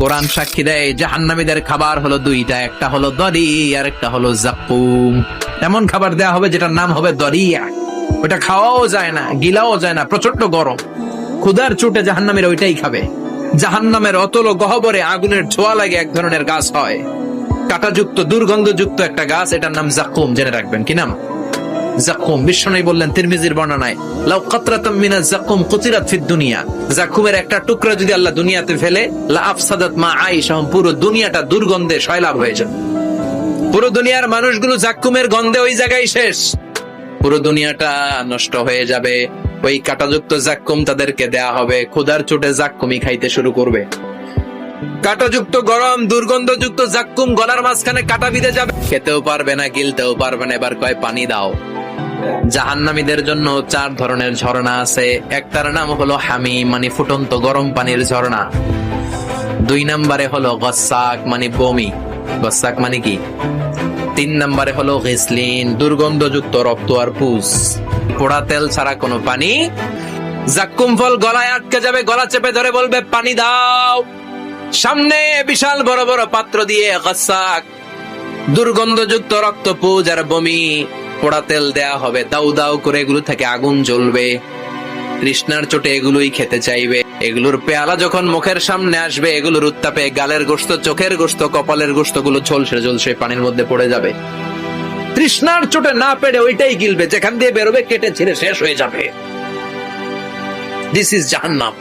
কোরআন সাক্ষী দেয়, জাহান্নামীদের খাবার হলো দুইটা, একটা হলো দরি আর একটা হলো জাকুম এমন খাবার দেয়া হবে যেটার নাম হবে দরিয়া। ওটা খাওয়াও যায় না, গিলাও যায় না প্রচণ্ড গরম। ক্ষুদার চোটে জাহান্নামীরা ওইটাই খাবে। জাহান্নামের অতল গহবরে আগুনের ছোঁয়া লাগে এক ধরনের গাছ হয়। কাটাযুক্ত, দুর্গন্ধযুক্ত একটা গাছ, এটার নাম জাকুম জেনে রাখবেন, কি নাম? জাকুম বললেন, তিরমিজির বর্ণনায়, লাউ কাতরাতাম মিনাজ জাকুম কুতিরাত ফিদ দুনিয়া। জাকুমের একটা টুকরা যদি আল্লাহ দুনিয়াতে ফেলে, লা আফসাদাত মা পুরো দুনিয়াটা দুর্গন্ধে সয়লাভ হয়ে পুরো দুনিয়ার মানুষগুলো জাকুমের গন্ধে ওই জায়গায় শেষ। পুরো দুনিয়াটা নষ্ট হয়ে যাবে। ওই কাটাযুক্ত জাক্কুম তাদেরকে দেয়া হবে। ক্ষুধার চোটে জাক্কুমি খাইতে শুরু করবে। কাটাযুক্ত গরম, দুর্গন্ধযুক্ত জাক্কুম গলার মাঝখানে কাটা বিঁধে যাবে। খেতেও পারবে না, গিলতেও পারবে না, এবার কয় পানি দাও। জাহান্নামীদের জন্য চার ধরনের ঝর্ণা আছে। একটার নাম হলো হামি মানে ফুটন্ত গরম পানির ঝর্ণা। দুই নম্বরে হলো গসাক মানে বমি। গসাক মানে কি? তিন নম্বরে হলো গেসলিন, দুর্গন্ধযুক্ত রক্ত আর পুষ। পোড়া তেল ছাড়া কোনো পানি? জাক্কুম ফল গলায় আটকে যাবে, গলা চেপে ধরে বলবে, পানি দাও। সামনে বিশাল বড় বড় পাত্র দিয়ে গসাক, দুর্গন্ধযুক্ত রক্ত পুজ আর বমি। পোড়া তেল দেয়া হবে। দাউ দাউ করে এগুলো থেকে আগুন জ্বলবে। তৃষ্ণার চোটে এগুলোই খেতে চাইবে। এগুলোর পেয়ালা যখন মুখের সামনে আসবে, এগুলোর উত্তাপে গালের গোস্ত চোখের গোস্ত কপালের গোস্তগুলো ঝলসে ঝলসে পানির মধ্যে পড়ে যাবে। তৃষ্ণার চোটে না পেরে ওইটাই গিলবে, যেখান দিয়ে বেরোবে, কেটে ছিঁড়ে শেষ হয়ে যাবে। দিস ইজ জাহান্নাম।